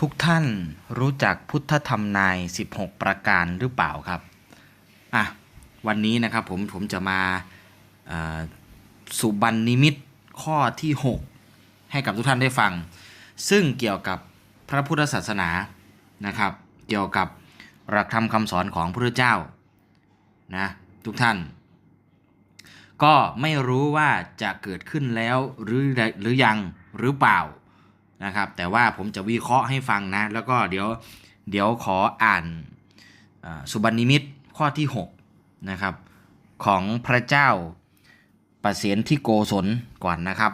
ทุกท่านรู้จักพุทธธรรมนาย 16 ประการหรือเปล่าครับ อะ วันนี้นะครับผมผมจะมาสุบันนิมิตข้อที่ 6 ให้กับทุกท่านได้ฟัง ซึ่งเกี่ยวกับพระพุทธศาสนานะครับ เกี่ยวกับหลักธรรมคำสอนของพระพุทธเจ้านะทุกท่าน ก็ไม่รู้ว่าจะเกิดขึ้นแล้วหรือหรือยังหรือเปล่า นะครับ แต่ว่าผมจะวิเคราะห์ให้ฟังนะ แล้วก็เดี๋ยวเดี๋ยวขออ่านสุบันนิมิตข้อที่6นะครับของพระเจ้าประเสียนที่โกศลก่อนนะครับ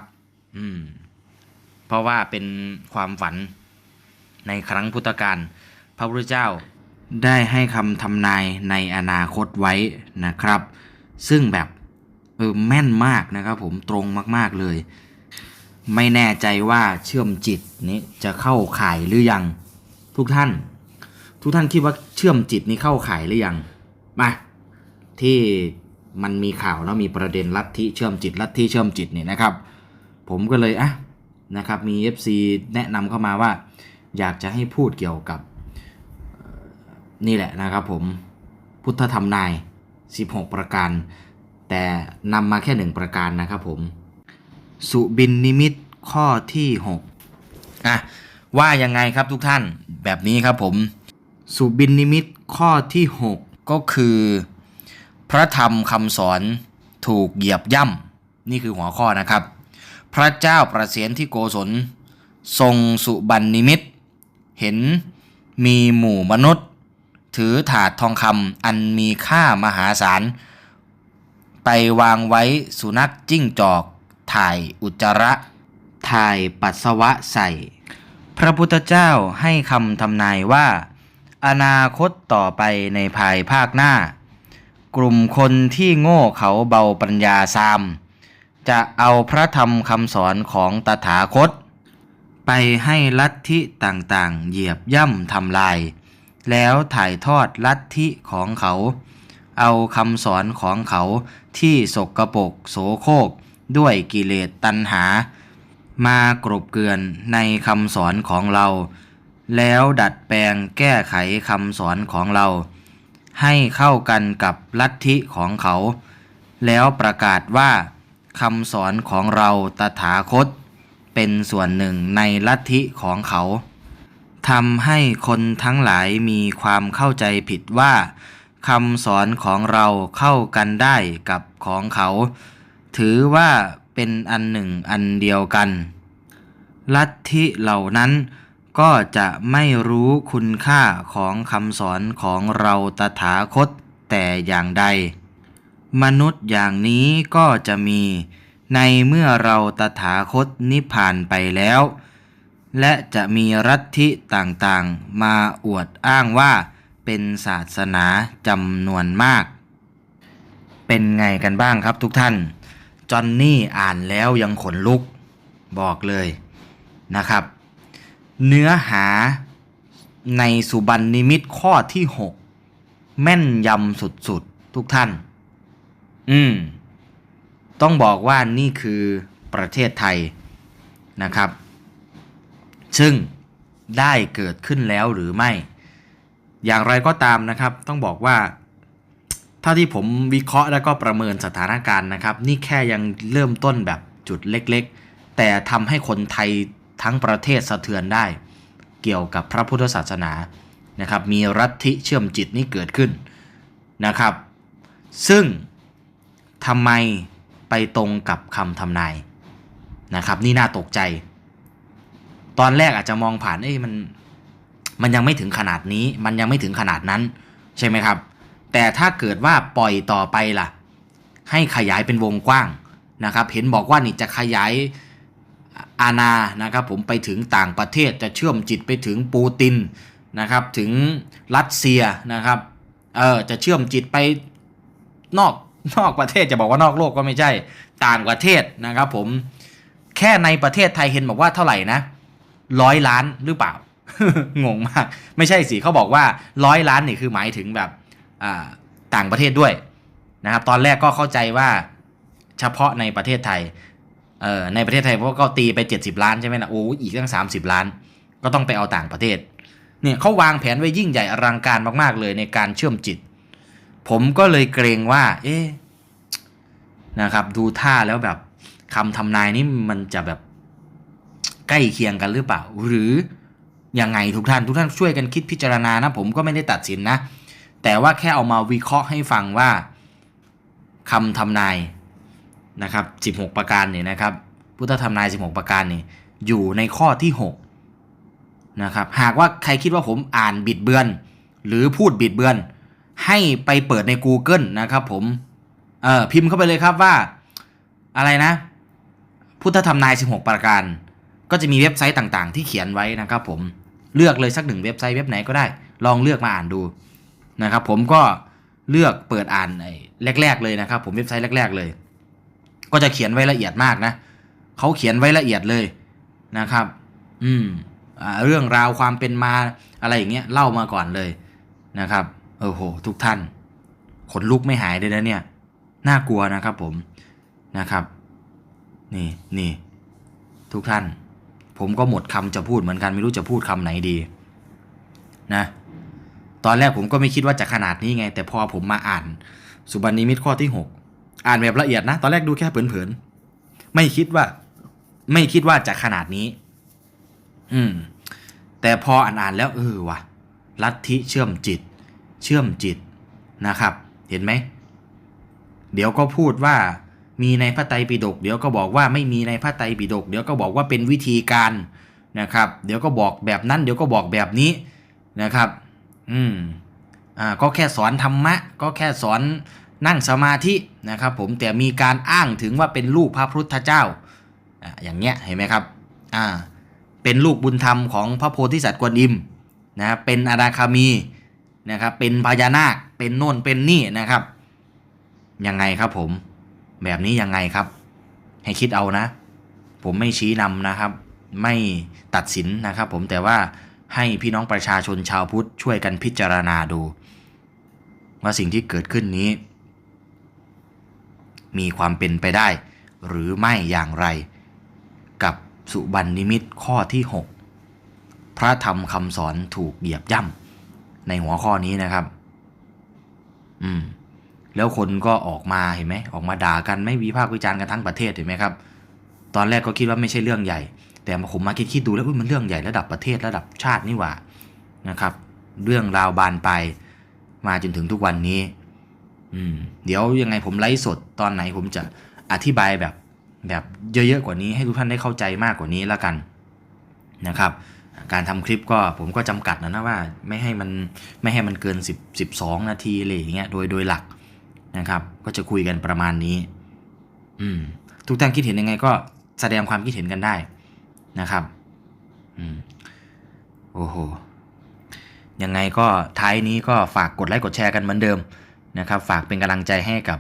อืม เพราะว่าเป็นความฝันในครั้งพุทธกาลพระพุทธเจ้าได้ให้คำทำนายในอนาคตไว้นะครับ ซึ่งแบบเออแม่นมากนะครับผมตรงมากๆเลย ไม่แน่ใจว่าเชื่อมจิตนี้จะเข้าข่ายหรือยัง ทุกท่าน ทุกท่านคิดว่าเชื่อมจิตนี้เข้าข่ายหรือยังมาที่มันมีข่าวเนาะมีประเด็นลัทธิเชื่อมจิตลัทธิเชื่อมจิตเนี่ยนะครับ ผมก็เลยอะนะครับมี FC แนะนำเข้ามาว่า อยากจะให้พูดเกี่ยวกับนี่แหละนะครับผมพุทธธรรมนาย 16 ประการ แต่นำมาแค่หนึ่งประการนะครับผม สุบินนิมิต ข้อที่6อะว่ายังไงครับทุกท่านแบบนี้ครับผม สุบินนิมิตข้อที่ 6 ก็คือ พระธรรมคำสอนถูกเหยียบย่ำนี่คือหัวข้อนะครับ พระเจ้าประเสียนที่โกศล ทรงสุบันนิมิต เห็นมีหมู่มนุษย์ ถือถาดทองคำอันมีค่ามหาศาล ไปวางไว้สุนัขจิ้งจอก ถ่ายอุจจาระ ถ่ายปัสสาวะใส่ พระพุทธเจ้าให้คำทำนายว่า อนาคตต่อไปในภายภาคหน้า กลุ่มคนที่โง่เขาเบาปัญญาซาม จะเอาพระธรรมคำสอนของตถาคต ไปให้ลัทธิต่างๆ เหยียบย่ำทำลาย แล้วถ่ายทอดลัทธิของเขาเอาคำสอนของเขาที่สกรปรกโสโครกด้วยกิเลสตัณหา มากรบเกลื่อนในคำสอนของเรา แล้วดัดแปลงแก้ไขคำสอนของเรา ให้เข้ากันกับลัทธิของเขา แล้วประกาศว่าคำสอนของเราตถาคต เป็นส่วนหนึ่งในลัทธิของเขาทำให้คนทั้งหลายมีความเข้าใจผิดว่าคำสอนของเราเข้ากันได้กับของเขา ถือว่า เป็นอันหนึ่งอันเดียวกัน ลัทธิเหล่านั้นก็จะไม่รู้คุณค่าของคำสอนของเราตถาคตแต่อย่างใด มนุษย์อย่างนี้ก็จะมีในเมื่อเราตถาคตนิพพานไปแล้ว และจะมีรัฐิต่างๆ มาอวดอ้างว่าเป็นศาสนาจำนวนมาก เป็นไงกันบ้างครับทุกท่าน จอนนี่อ่านแล้วยังขนลุกบอกเลยนะครับ เนื้อหาในสุบันนิมิตข้อที่ 6 แม่นยำสุดๆ ทุกท่าน อืม ต้องบอกว่านี่คือประเทศไทยนะครับ ซึ่งได้เกิดขึ้นแล้วหรือไม่ อย่างไรก็ตามนะครับ ต้องบอกว่า ถ้าที่ผมวิเคราะห์แล้วก็ประเมินสถานการณ์นะครับ นี่แค่ยังเริ่มต้นแบบจุดเล็กๆ แต่ทำให้คนไทยทั้งประเทศสะเทือนได้ เกี่ยวกับพระพุทธศาสนานะครับ มีรัฐิเชื่อมจิตนี่เกิดขึ้นนะครับ ซึ่งทำไมไปตรงกับคำทำนายนะครับ นี่น่าตกใจ ตอนแรกอาจจะมองผ่านเอ้ยมันมันยังไม่ถึงขนาดนี้ มันยังไม่ถึงขนาดนั้นใช่ไหมครับ แต่ถ้าเกิดว่าปล่อยต่อไปล่ะ ให้ขยายเป็นวงกว้างนะครับ เห็นบอกว่านี่จะขยายอาณานะครับผมไปถึงต่างประเทศจะเชื่อมจิตไปถึงปูตินนะครับถึงรัสเซียนะครับเออจะเชื่อมจิตไปนอกนอกประเทศจะบอกว่านอกโลกก็ไม่ใช่ต่างประเทศนะครับผมแค่ในประเทศไทยเห็นบอกว่าเท่าไหร่นะร้อยล้านหรือเปล่า งงมาก ไม่ใช่สิเขาบอกว่าร้อยล้านนี่คือหมายถึงแบบ ต่างประเทศด้วยนะครับ ตอนแรกก็เข้าใจว่าเฉพาะในประเทศไทยในประเทศไทยเพราะก็ตีไป 70 ล้านใช่ไหมนะโอ้อีกตั้ง 30 ล้าน ก็ต้องไปเอาต่างประเทศเนี่ยเขาวางแผนไว้ยิ่งใหญ่อลังการมากๆเลยในการเชื่อมจิต ผมก็เลยเกรงว่า เอ๊นะครับ ดูท่าแล้วแบบคำทำนายนี่มันจะแบบใกล้เคียงกันหรือเปล่า หรือยังไงทุกท่านทุกท่านช่วยกันคิดพิจารณานะ ผมก็ไม่ได้ตัดสินนะ แต่ว่าแค่เอามาวิเคราะห์ให้ฟังว่าคำทำนายนะครับ16 ประการเนี่ยนะครับ พุทธธรรมนาย 16 ประการเนี่ยอยู่ในข้อที่ 6 นะครับ หากว่าใครคิดว่าผมอ่านบิดเบือน หรือพูดบิดเบือน ให้ไปเปิดใน Google นะครับผมเออพิมพ์เข้าไปเลยครับว่าอะไรนะ พุทธธรรมนาย 16 ประการ ก็จะมีเว็บไซต์ต่างๆ ที่เขียนไว้นะครับผมเลือกเลยสักหนึ่งเว็บไซต์เว็บไหนก็ได้ ลองเลือกมาอ่านดู นะครับผมก็เลือกเปิดอ่านไอ้แรก ๆ เลยนะครับ ผมเว็บไซต์แรก ๆ เลย ก็จะเขียนไว้ละเอียดมากนะเขาเขียนไว้ละเอียดเลยนะครับ อืมอเรื่องราวความเป็นมาอะไรอย่างเงี้ยเล่ามาก่อนเลยนะครับโอ้โห ทุกท่านขนลุกไม่หายเลยนะเนี่ยน่ากลัวนะครับผมนะครับ นี่นี่ทุกท่าน ผมก็หมดคำจะพูดเหมือนกันไม่รู้จะพูดคำไหนดี นะ ตอนแรกผมก็ไม่คิดว่าจะขนาดนี้ไง แต่พอผมมาอ่าน สุบรรณิมิตข้อที่ 6 อ่านแบบละเอียดนะ ตอนแรกดูแค่เผินๆไม่คิดว่า ไม่คิดว่าจะขนาดนี้ อืม แต่พออ่านๆแล้วเออวะลัทธิเชื่อมจิต เชื่อมจิตนะครับ เห็นไหม เดี๋ยวก็พูดว่ามีในพระไตรปิฎกเดี๋ยวก็บอกว่าไม่มีในพระไตรปิฎกเดี๋ยวก็บอกว่าเป็นวิธีการนะครับ เดี๋ยวก็บอกแบบนั้น เดี๋ยวก็บอกแบบนี้นะครับ อืมอ่าก็แค่สอนธรรมะ ก็แค่สอนนั่งสมาธินะครับผมแต่มีการอ้างถึงว่าเป็นลูกพระพุทธเจ้าอ่าอย่างเงี้ยเห็นไหมครับอ่าเป็นลูกบุญธรรมของพระโพธิสัตว์กวนอิมนะครับเป็นอนาคามีนะครับเป็นพญานาคเป็นโน่นเป็นนี่นะครับยังไงครับผมแบบนี้ยังไงครับ ให้คิดเอานะ ผมไม่ชี้นำนะครับ ไม่ตัดสินนะครับ ผมแต่ว่า ให้พี่น้องประชาชนชาวพุทธช่วยกันพิจารณาดู ว่าสิ่งที่เกิดขึ้นนี้ มีความเป็นไปได้ หรือไม่อย่างไร กับสุบรรณนิมิตข้อที่ 6 พระธรรมคำสอนถูกเหยียบย่ำในหัวข้อนี้นะครับ อืมแล้วคนก็ออกมาเห็นไหมออกมาด่ากันไม่วิพากษ์วิจารณ์กันทั้งประเทศเห็นไหมครับ ตอนแรกก็คิดว่าไม่ใช่เรื่องใหญ่ แต่ผมมาคิดคิดดูแล้วมันเรื่องใหญ่ระดับประเทศระดับชาตินี่หว่านะครับ เรื่องราวบานไปมาจนถึงทุกวันนี้ อืม เดี๋ยวยังไงผมไลฟ์สดตอนไหนผมจะอธิบายแบบแบบเยอะๆกว่านี้ให้ทุกท่านได้เข้าใจมากกว่านี้แล้วกันนะครับ การทำคลิปก็ผมก็จำกัดนะนะว่าไม่ให้มันไม่ให้มันเกิน 10 12 นาทีอะไรอย่างเงี้ยโดยโดยหลักนะครับ ก็จะคุยกันประมาณนี้ อืม ทุกท่านคิดเห็นยังไงก็แสดงความคิดเห็นกันได้ นะครับอืมโอ้โหยังไงก็ท้ายนี้ก็ฝากกดไลค์กดแชร์กันเหมือนเดิมนะครับ ฝากเป็นกำลังใจให้กับ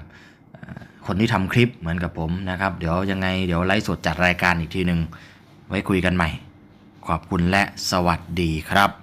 คนที่ทำคลิปเหมือนกับผมนะครับ เดี๋ยวยังไงเดี๋ยวไลฟ์สดจัดรายการอีกทีหนึ่งไว้คุยกันใหม่ ขอบคุณและสวัสดีครับ